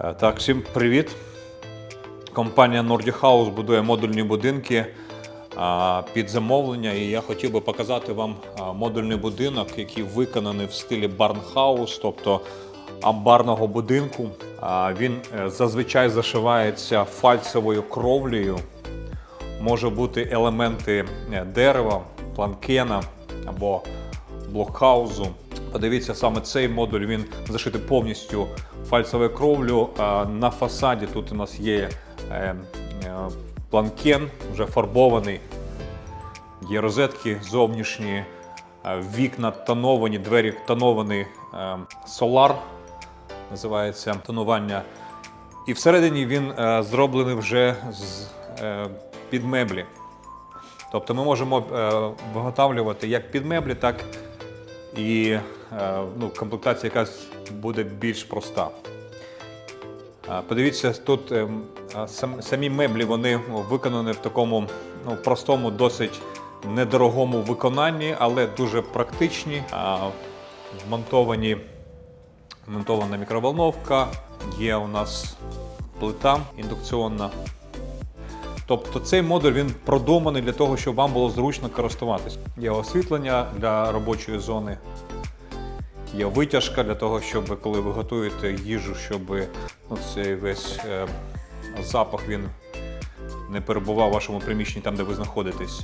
Е, Так, всім привіт. Компанія Nordic House будує модульні будинки під замовлення. І я хотів би показати вам модульний будинок, який виконаний в стилі барнхаус, тобто амбарного будинку. Він е, зазвичай зашивається фальцевою кровлею. Може бути елементи е, дерева, планкена або блокхаузу. Подивіться, саме цей модуль він зашитий повністю фальцевою кровлю. На фасаді тут у нас є е, е, планкен, вже фарбований. Є розетки зовнішні, е, вікна тоновані, двері тоновані, солар називається тонування. І всередині він зроблений вже з, під меблі. Тобто ми можемо виготовлювати як під меблі, так і е, ну, комплектація якась буде більш проста. Е, Подивіться, тут е, самі меблі вони виконані в такому ну, простому, досить недорогому виконанні, але дуже практичні. Вмонтовані, вмонтована мікроволновка, є у нас плита індукційна. Тобто цей модуль він продуманий для того, щоб вам було зручно користуватись. Є освітлення для робочої зони, є витяжка для того, щоб коли ви готуєте їжу, щоб ну, цей весь е, запах він не перебував в вашому приміщенні там, де ви знаходитесь.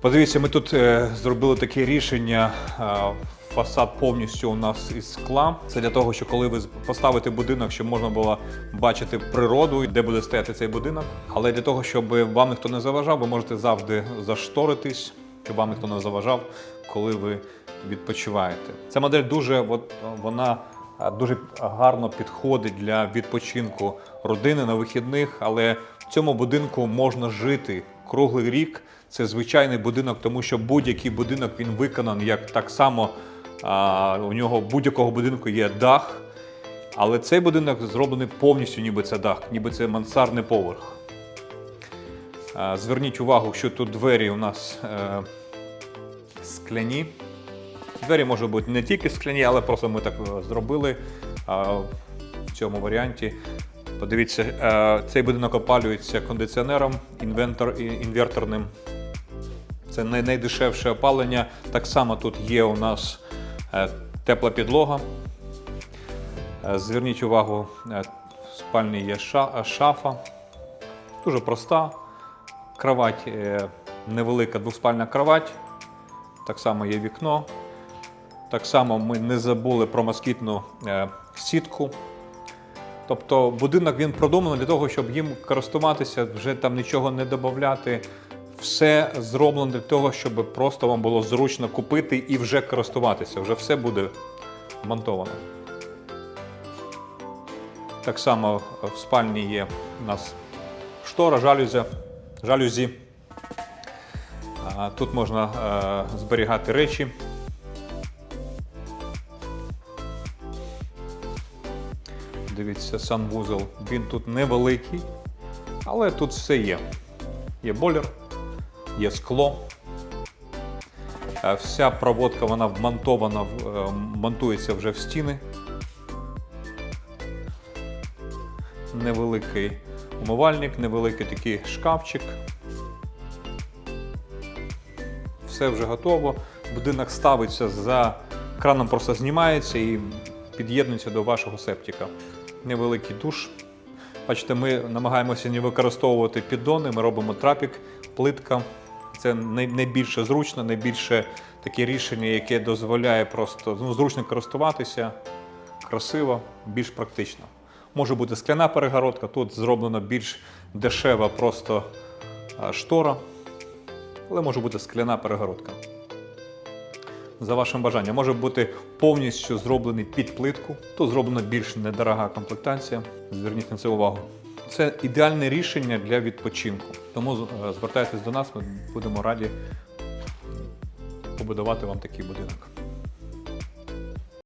Подивіться, ми тут е, зробили таке рішення. е, Фасад повністю у нас із скла. Це для того, що коли ви поставите будинок, щоб можна було бачити природу, де буде стояти цей будинок. Але для того, щоб вам ніхто не заважав, ви можете завжди зашторитись, щоб вам ніхто не заважав, коли ви відпочиваєте. Ця модель дуже от, вона дуже гарно підходить для відпочинку родини на вихідних, але в цьому будинку можна жити круглий рік. Це звичайний будинок, тому що будь-який будинок він виконаний як так само. А, у нього будь-якого будинку є дах, але цей будинок зроблений повністю, ніби це дах, ніби це мансардний поверх. А, Зверніть увагу, що тут двері у нас е, скляні. Двері можуть бути не тільки скляні, але просто ми так е, зробили а, в цьому варіанті. Подивіться, е, цей будинок опалюється кондиціонером інвентор, інверторним. Це най- найдешевше опалення. Так само тут є у нас тепла підлога. Е, Зверніть увагу, е, в спальні є шафа. Дуже проста. Кровать е, невелика двоспальна кровать. Так само є вікно. Так само ми не забули про москітну е, сітку. Тобто будинок він продуманий для того, щоб їм користуватися, вже там нічого не додати. Все зроблено для того, щоб просто вам було зручно купити і вже користуватися. Вже все буде монтовано. Так само в спальні є у нас штора, жалюзя, жалюзі. Тут можна е, зберігати речі. Дивіться, санвузол. Він тут невеликий, але тут все є. Є бойлер, є скло. Е, Вся проводка вона вмонтована, е, монтується вже в стіни. Невеликий умивальник, невеликий такий шкафчик. Все вже готово. Будинок ставиться за краном, просто знімається і під'єднується до вашого септика. Невеликий душ. Бачите, ми намагаємося не використовувати піддони, ми робимо трапік, плитка. Це найбільше зручно, найбільше таке рішення, яке дозволяє просто ну, зручно користуватися, красиво, більш практично. Може бути скляна перегородка, тут зроблено більш дешева просто штора, але може бути скляна перегородка. За вашим бажанням. Може бути повністю зроблений під плитку. Тут зроблена більш недорога комплектація. Зверніть на це увагу. Це ідеальне рішення для відпочинку. Тому е, звертайтесь до нас, ми будемо раді побудувати вам такий будинок.